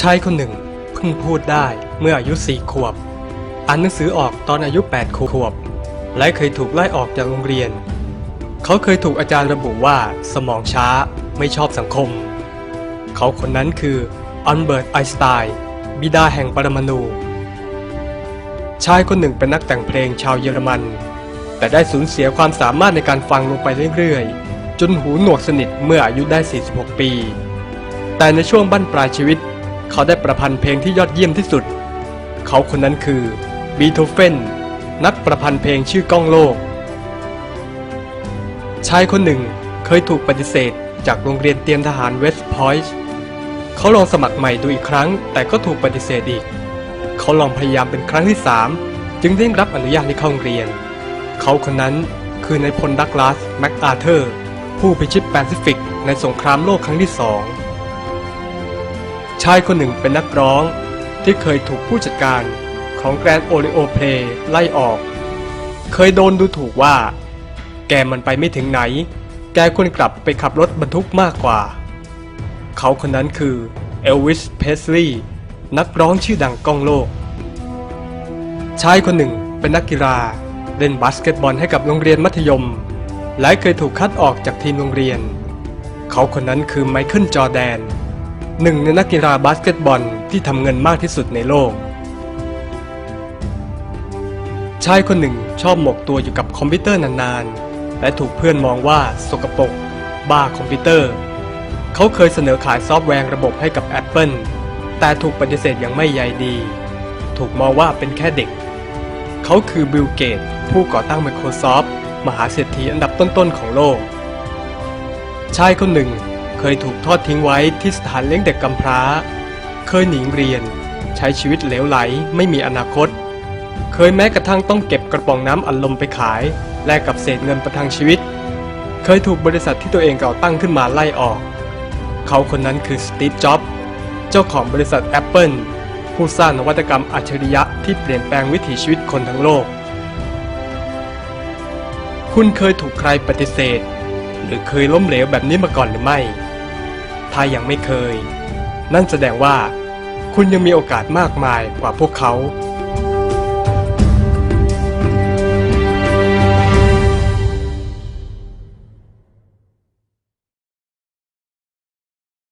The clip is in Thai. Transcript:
ชายคนหนึ่งเพิ่งพูดได้เมื่ออายุสี่ขวบ อ่านหนังสือออกตอนอายุ 8 ขวบ และเคยถูกไล่ออกจากโรงเรียน เขาเคยถูกอาจารย์ระบุว่าสมองช้าไม่ชอบสังคม เขาคนนั้นคืออัลเบิร์ตไอน์สไตน์บิดาแห่งปรมาณูชายคนหนึ่งเป็นนักแต่งเพลงชาวเยอรมัน แต่ได้สูญเสียความสามารถในการฟังลงไปเรื่อยๆ จนหูหนวกสนิทเมื่ออายุได้ 46 ปี แต่ในช่วงบั้นปลายชีวิต เขาได้ประพันธ์เพลงที่ยอดเยี่ยมที่สุด เขาคนนั้นคือบีโธเฟนนักประพันธ์เพลงชื่อก้องโลก ชายคนหนึ่งเคยถูกปฏิเสธจากโรงเรียนเตรียมทหารเวสต์พอยต์เขาลองสมัครใหม่ดูอีกครั้ง แต่ก็ถูกปฏิเสธอีก เขาลองพยายามเป็นครั้งที่ 3 จึงได้รับอนุญาตให้เข้าโรงเรียน เขาคนนั้นคือนายพลดักลาสแมคอาเธอร์ ผู้พิชิตแปซิฟิกในสงครามโลกครั้งที่สอง ชายคนหนึ่งเป็นนักร้อง ที่เคยถูกผู้จัดการของแกรนโอริโอเพลไล่ออก เคยโดนดูถูกว่า แกมันไปไม่ถึงไหน แกควรกลับไปขับรถบรรทุกมากกว่า เขาคนนั้นคือเอลวิส เพสลีย์นักร้องชื่อดังก้องโลก ชายคนหนึ่งเป็นนักกีฬาเล่นบาสเกตบอลให้กับโรงเรียนมัธยม และเคยถูกคัดออกจากทีมโรงเรียน เขาคนนั้นคือไมเคิลจอแดน หนึ่งในนักกีฬาบาสเกตบอลที่ทำเงินมากที่สุดในโลก ชายคนหนึ่งชอบหมกตัวอยู่กับคอมพิวเตอร์นานๆ และถูกเพื่อนมองว่าสกปรกบ้าคอมพิวเตอร์ เขาเคยเสนอขายซอฟต์แวร์ระบบให้กับ Apple แต่ถูกปฏิเสธอย่างไม่ใยดี ถูกมองว่าเป็นแค่เด็ก เขาคือบิลเกตผู้ก่อตั้ง Microsoft มหาเศรษฐีอันดับต้นๆของโลก ชายคนหนึ่ง เคยถูกทอดทิ้งไว้ที่สถานเลี้ยงเด็กกำพร้า เคยหนีเรียน ใช้ชีวิตเหลวไหลไม่มีอนาคต เคยแม้กระทั่งต้องเก็บกระป๋องน้ำอัดลมไปขาย แลกกับเศษเงินประทังชีวิต เคยถูกบริษัทที่ตัวเองก่อตั้งขึ้นมาไล่ออก เขาคนนั้นคือสตีฟ จ็อบส์เจ้าของบริษัท Apple ผู้สร้างนวัตกรรมอัจฉริยะที่เปลี่ยนแปลงวิถีชีวิตคนทั้งโลก คุณเคยถูกใครปฏิเสธ หรือเคยล้มเหลวแบบนี้มาก่อนหรือไม่ ถ้ายังไม่เคย นั่นแสดงว่า คุณยังมีโอกาสมากมายกว่าพวกเขา